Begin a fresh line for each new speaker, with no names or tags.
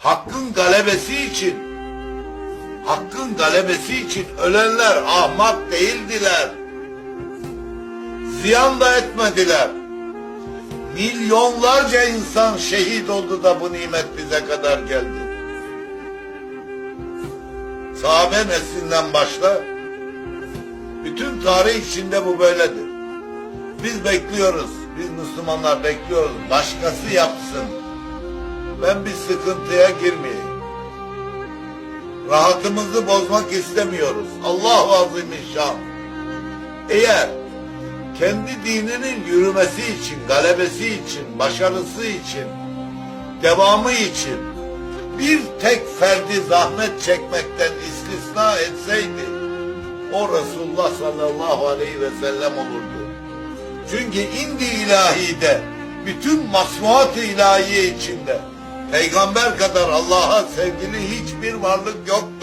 Hakkın galebesi için Hakkın galebesi için ölenler ahmak değildiler. Ziyan da etmediler. Milyonlarca insan şehit oldu da bu nimet bize kadar geldi. Sahabe neslinden başla. Bütün tarih içinde bu böyledir. Biz bekliyoruz. Biz Müslümanlar bekliyoruz. Başkası yapsın. Ben bir sıkıntıya girmeyeyim. Rahatımızı bozmak istemiyoruz. Allah azimüşşan. Eğer kendi dininin yürümesi için, galebesi için, başarısı için, devamı için bir tek ferdi zahmet çekmekten istisna etseydi o Resulullah sallallahu aleyhi ve sellem olurdu. Çünkü indi ilahide bütün masnuat-ı ilahiye içinde peygamber kadar Allah'a sevgili hiçbir varlık yoktur.